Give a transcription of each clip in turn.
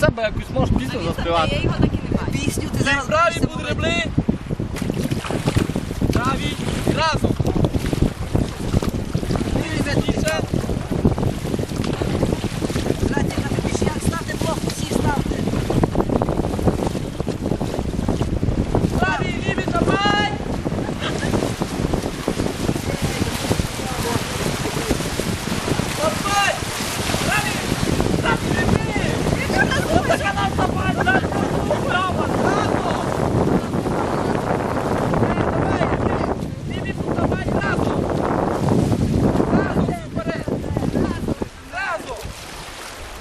себе якусь можеш пісню заспівати. Я його так і не бачу. Пісню ти зараз Праві будеш. Праві. Разом. Ліві затіше. Братя, на тобі ж як ставте блок, усі ставте. Праві, ліві, давай. Давай. Праві. Праві, гребли. Ось така нам давай, дай, право, разом. Давай, ліві, давай, разом. Разом, вперед. Разом.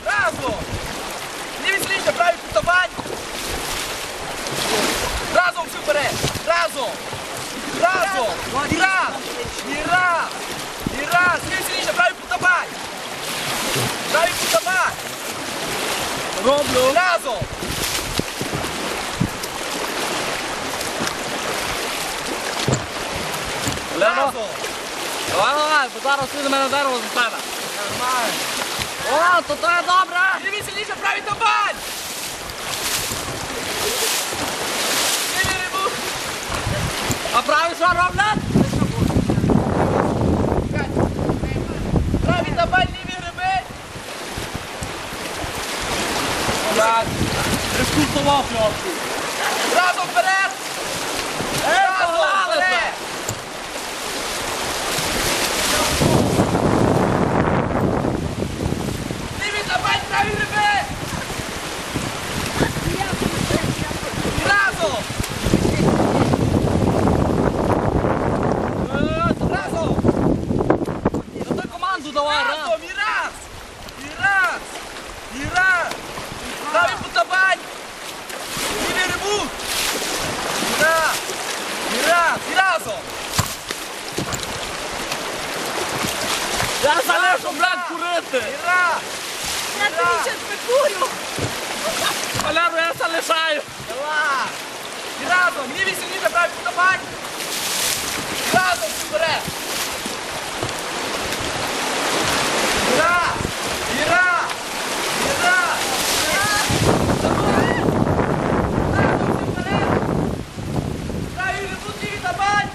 Разом. Ліві слідче, праві підтавань. Разом всі вперед. Разом. Разом. І раз. І раз. І раз. Ліві слідче, праві підтавань. Праві підтавань. Роблю. Разом. Разом. Давай, давай, бо зараз ти до мене дерево застане. Нормально. О, то то є добре. Ліві сильніше, праві табань! А праві що роблять? Так, Рискустував хлопці. разом вперед! Разом погналися! вперед! Ліві табань, праві риби! Разом! Разом! Та ти команду давай, раз. Разом, і раз! І раз! І раз! Правий потабань! Лівий рибут! І раз! І раз! І разом! Я залишу, блядь, курити. І раз! Я тобі ще прикурю. Валеру, я залишаю. Давай! І разом! Лівий сильніше, правий потабань! І разом вперед! І раз! І раз! І раз! Давай! Разом всі вперед! Правий рибут, лівий табань!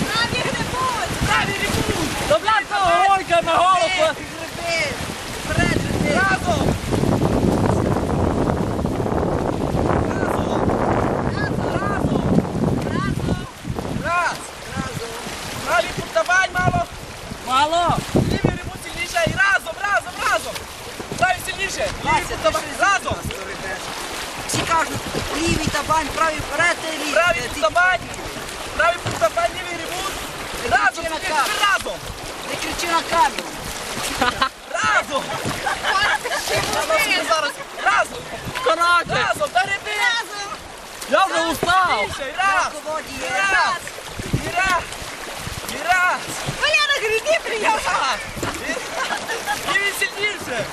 Праві грибуть. Правий рибут! Та, блядь, то гойка на голову. Гриби, вперед гриби. Разом! Разом! Разом! Разом. Раз! Разом. Правий подавай, мамо! Мало. Лівий рибут сильніше і разом, разом, разом! Правий сильніше! Лівий Вася, ти подавай, щось разом! зараз рибеш. Всі кажуть, табань, правий вперед, ти лівий. Правий лівий рибут! Разом, на камеру. разом! Не кричи на камеру. Разом! Зараз! Разом! Коротше, Разом! Та риби! я вже устав. Раз! І раз! І раз! І раз! Валяна, гриби приїхав. І- І він сильніше!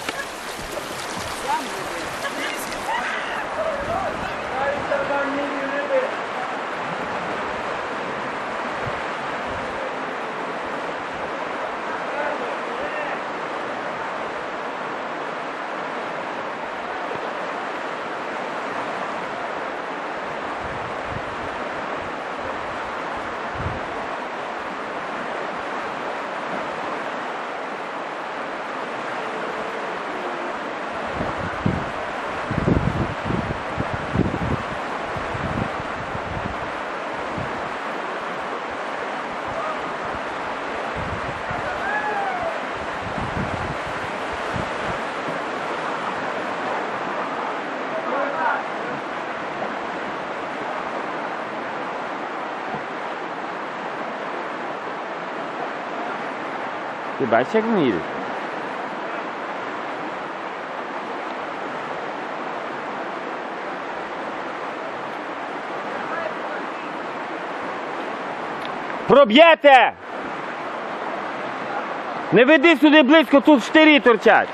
Як він? Проб'єте! Не веди сюди близько, тут штирі торчать.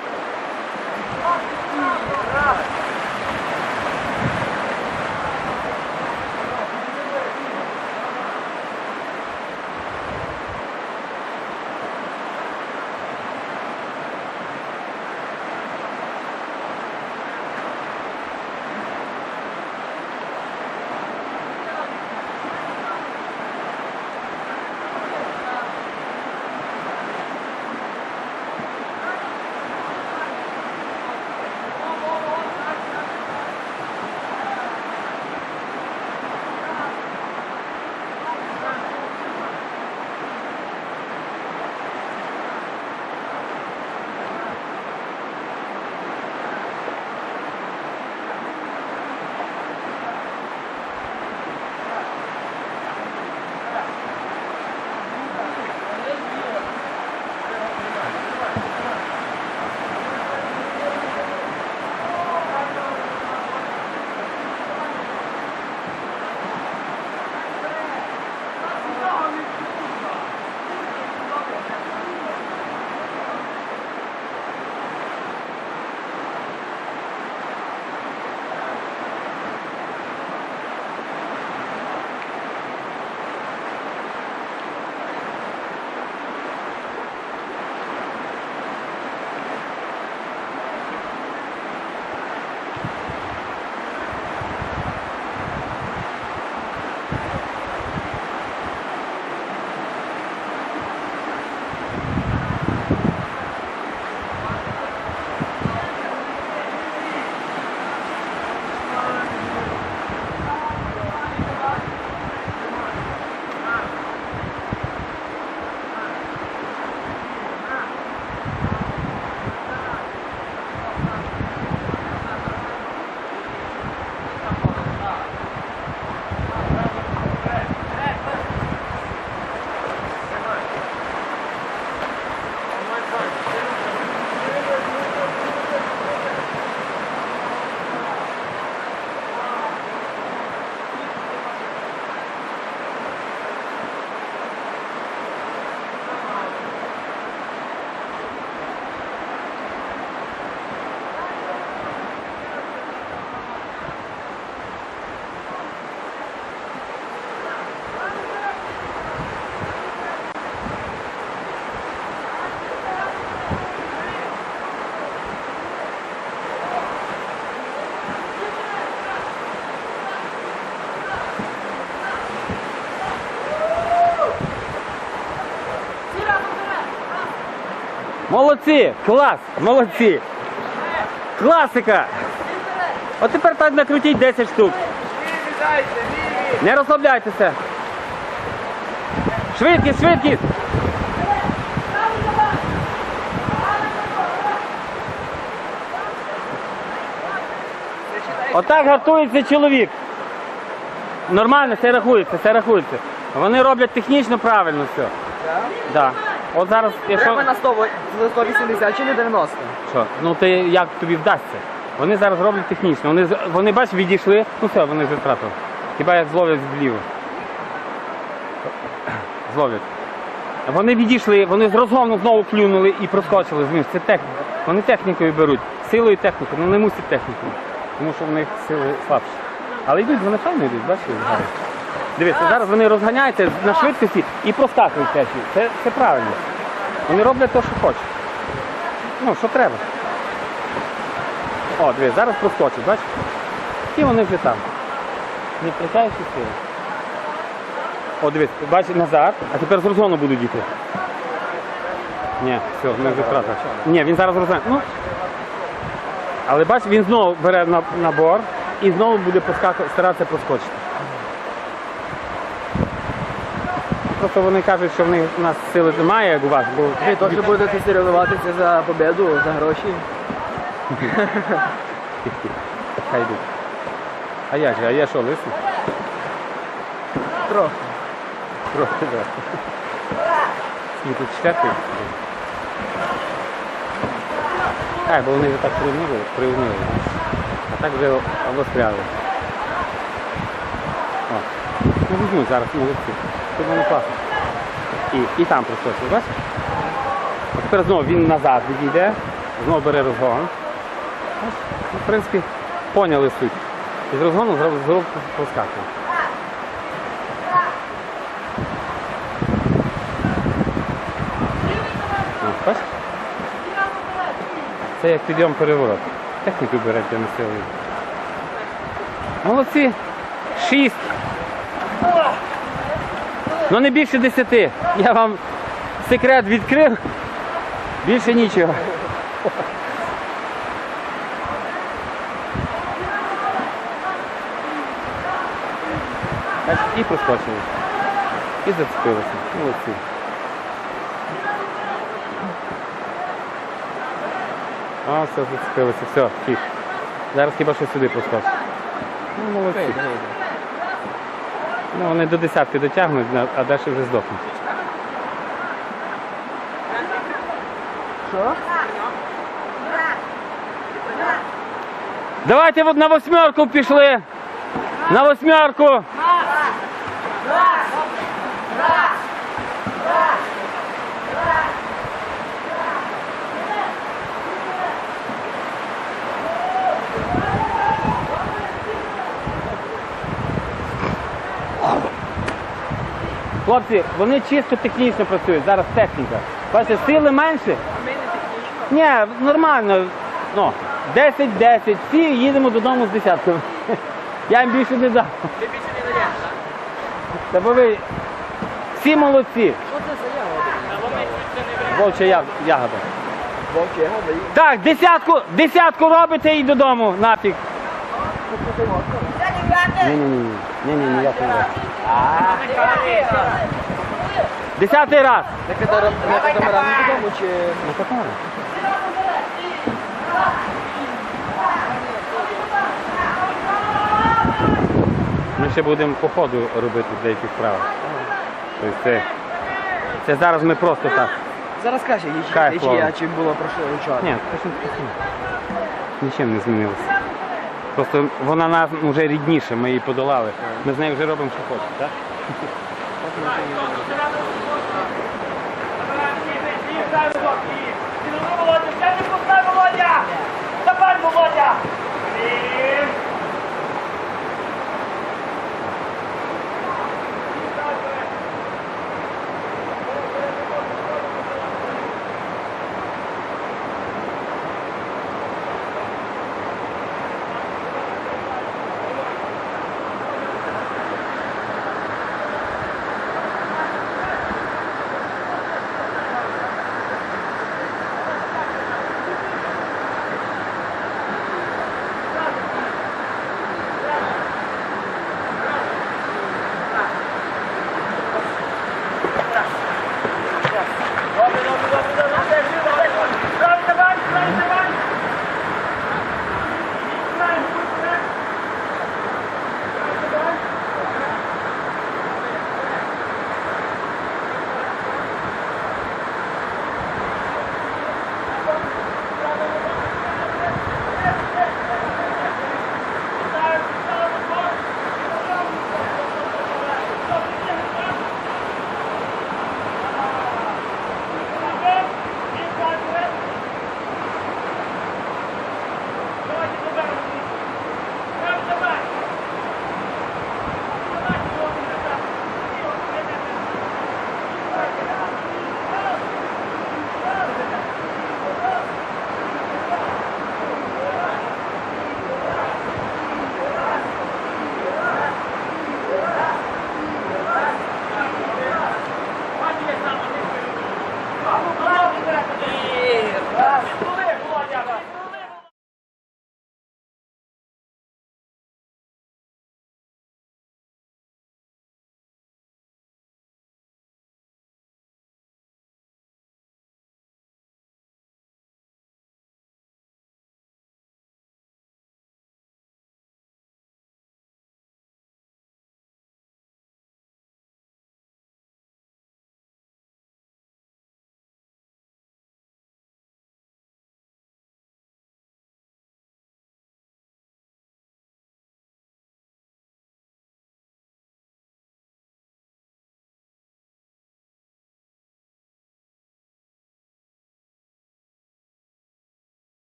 Молодці! Клас! Молодці! Класика! От тепер так накрутіть 10 штук. Не розслабляйтеся. Швидкість, швидкість! Отак гартується чоловік. Нормально, це рахується, це рахується. Вони роблять технічно правильно все. Да. От зараз, якщо... Треба на 100, 180 чи не 90? Що? Ну ти як тобі вдасться? Вони зараз роблять технічно. Вони, з- вони бач, відійшли, ну все, вони вже втратили. Хіба як зловлять вліво. Зловлять. Вони відійшли, вони з розгону знову клюнули і проскочили з них. Це техніка. Вони технікою беруть. Силою техніку, ну не мусять технікою. Тому що в них сили слабші. Але йдуть, вони файно йдуть, бачиш, зараз. Дивіться, зараз вони розганяються на швидкості і проскакують теж. Це, це правильно. Вони роблять те, що хочуть. Ну, що треба. О, дивись, зараз проскочить, бачиш? І вони вже там. Не втрачаючи сили. О, дивись, бачиш, назад, а тепер з розгону будуть йти. Ні, все, ми вже втратили. Ні, він зараз розгоняє. Ну, але бач, він знову бере на, набор і знову буде старатися проскочити. Просто вони кажуть, що в них у нас сили немає, як у вас, бо Ви теж будете соревнуватися за победу, за гроші. хай йдуть. А як же, а я що, лисий? Трохи. Трохи, так. Скільки тут четвертий? Так, бо вони вже так приунили, приунили. А так вже обостряли. О, ну візьмуть зараз молодці. Тут вони класно. І, і там проскочили, бачиш? А тепер знову він назад відійде, знову бере розгон. Ну, в принципі, поняли суть. І з розгону зразу проскакує. Це як підйом переворот. Техніку берете на силу. Молодці. Шість. Ну не більше десяти. Я вам секрет відкрив. Більше нічого. І проскочили. І зацепилися. Молодці. А, все, зацепилося, все, втік. Зараз хіба що сюди проскочить. Ну, молодці. Ну, вони до десятки дотягнуть, а далі вже здохнуть. Що? Давайте на восьмерку пішли. На восьмерку. Хлопці, вони чисто технічно працюють, зараз техніка. Бачите, сили менше. Ні, нормально. Ну, 10-10. Всі їдемо додому з десятками. Я їм більше не дам. Ти більше не даєш? Та бо ви всі молодці. Що це за ягоди? Вовча ягода. Вовчі ягоди. Так, десятку, десятку робите і додому нафіг. Ні, ні, ні, ні, ні, ні, я не Десятий раз. На катамаран додому чи... Какая? Ми ще будемо по ходу робити деякі справи. Тобто це, це зараз ми просто так. Зараз каже, Кайф, я чим було прошло вчора. Ні, точно. Нічим не змінилося. Просто вона нас вже рідніша, ми її подолали. Ми з нею вже робимо, що хочемо, так? Давай, Володя! Давай, Володя!